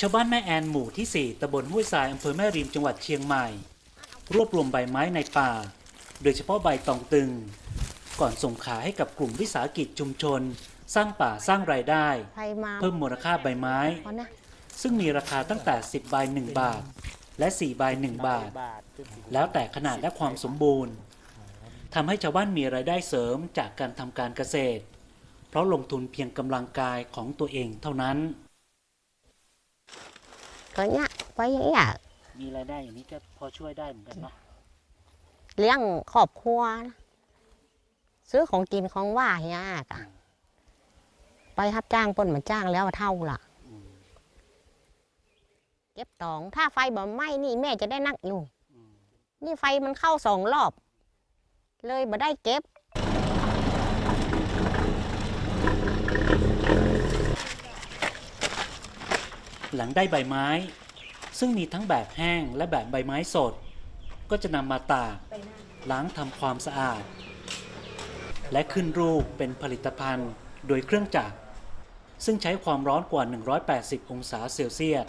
ชาวบ้านแม่แอนหมู่ที่ 4ตำบลห้วยทรายอำเภอแม่ริมจังหวัดเชียงใหม่ รวบรวมใบไม้ในป่า โดยเฉพาะใบตองตึง ก่อนส่งขายให้กับกลุ่มวิสาหกิจชุมชน สร้างป่าสร้างรายได้ใครมาเพิ่มมูลค่าใบไม้เอานะซึ่งมีราคาตั้งแต่ 10 ใบ 1 บาท และ 4 ใบ 1 บาท แล้วแต่ขนาดและความสมบูรณ์ทำให้ชาวบ้านมีรายได้เสริมจากการทำการเกษตร เพราะลงทุนเพียงกำลังกายของตัวเองเท่านั้น ก็เนี่ยไปอย่างเงี้ยมีรายได้อย่างนี้ก็พอช่วยได้เหมือนกันเนาะเลี้ยงครอบครัวนะซื้อของกินของว่าเฮียกะไปรับจ้างเปิ้นมาจ้างแล้วเท่าล่ะเก็บตอง ถ้าไฟบ่ไหม้นี่แม่จะได้นั่งอยู่นี่ไฟมันเข้าสองรอบ เลยบ่ได้เก็บ หลังได้ใบไม้ ซึ่งมีทั้งแบบแห้งและแบบใบไม้สด ก็จะนำมาตากล้างทำความสะอาด และขึ้นรูปเป็นผลิตภัณฑ์โดยเครื่องจักร ซึ่งใช้ความร้อนกว่า 180 องศาเซลเซียส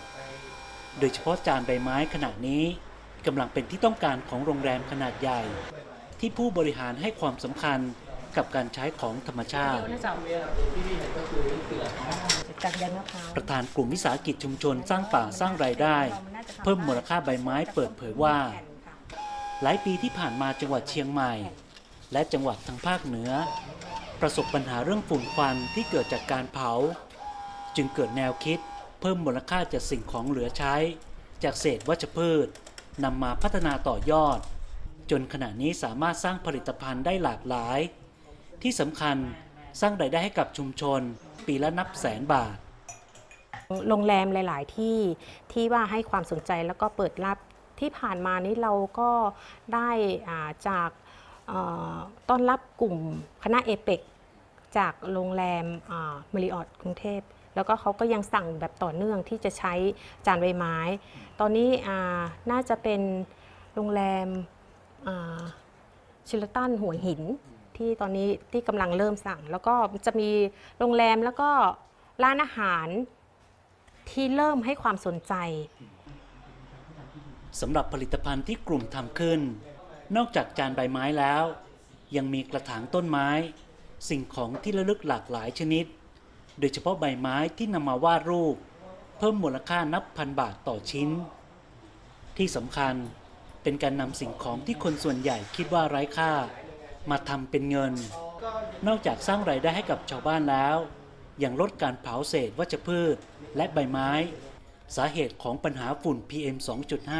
โดยเฉพาะจานใบไม้ขนาดนี้กำลังเป็นที่ต้องการของโรงแรมขนาดใหญ่ ที่ผู้บริหารให้ความสำคัญ กับการใช้ของธรรมชาติจากยางมะพร้าวประธานกลุ่มวิสาหกิจชุมชนสร้างป่าสร้างรายได้ เพิ่มมูลค่าใบไม้เปิดเผยว่า หลายปีที่ผ่านมาจังหวัดเชียงใหม่ และจังหวัดทางภาคเหนือ ประสบปัญหาเรื่องฝุ่นควันที่เกิดจากการเผา จึงเกิดแนวคิด เพิ่มมูลค่าจากสิ่งของเหลือใช้ จากเศษวัชพืชนำมาพัฒนาต่อยอด จนขณะนี้สามารถสร้างผลิตภัณฑ์ได้หลากหลาย ที่สำคัญสร้างรายได้ให้กับชุมชน ปีละนับแสนบาท โรงแรมหลาย ๆ ที่ที่ว่าให้ความสนใจแล้วก็เปิดรับที่ผ่านมานี้เราก็ได้าจากต้อนรับกลุ่มคณะเอเปกจากโรงแรมมาริออตกรุงเทพ แล้วก็เขาก็ยังสั่งแบบต่อเนื่องที่จะใช้จานใบไม้ ตอนนี้น่าจะเป็นโรงแรมชิลตันหัวหิน ที่ตอนนี้ที่กำลังเริ่มสั่ง แล้วก็จะมีโรงแรมแล้วก็ร้านอาหารที่เริ่มให้ความสนใจสำหรับผลิตภัณฑ์ที่กลุ่มทำขึ้น นอกจากจานใบไม้แล้ว ยังมีกระถางต้นไม้ สิ่งของที่ระลึกหลากหลายชนิด โดยเฉพาะใบไม้ที่นำมาวาดรูป เพิ่มมูลค่านับพันบาทต่อชิ้น ที่สำคัญเป็นการนำสิ่งของที่คนส่วนใหญ่คิดว่าไร้ค่า มาทำเป็นเงิน นอกจากสร้างรายได้ให้กับชาวบ้านแล้ว ยังลดการเผาเศษวัชพืชและใบไม้ สาเหตุของปัญหาฝุ่น PM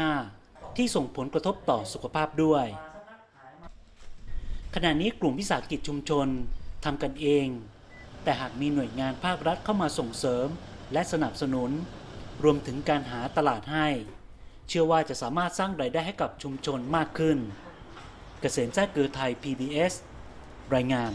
2.5 ที่ส่งผลกระทบต่อสุขภาพด้วย ขณะนี้กลุ่มวิสาหกิจชุมชนทำกันเอง แต่หากมีหน่วยงานภาครัฐเข้ามาส่งเสริมและสนับสนุน รวมถึงการหาตลาดให้ เชื่อว่าจะสามารถสร้างรายได้ให้กับชุมชนมากขึ้น เกษมแท้เกือไทย PBS รายงาน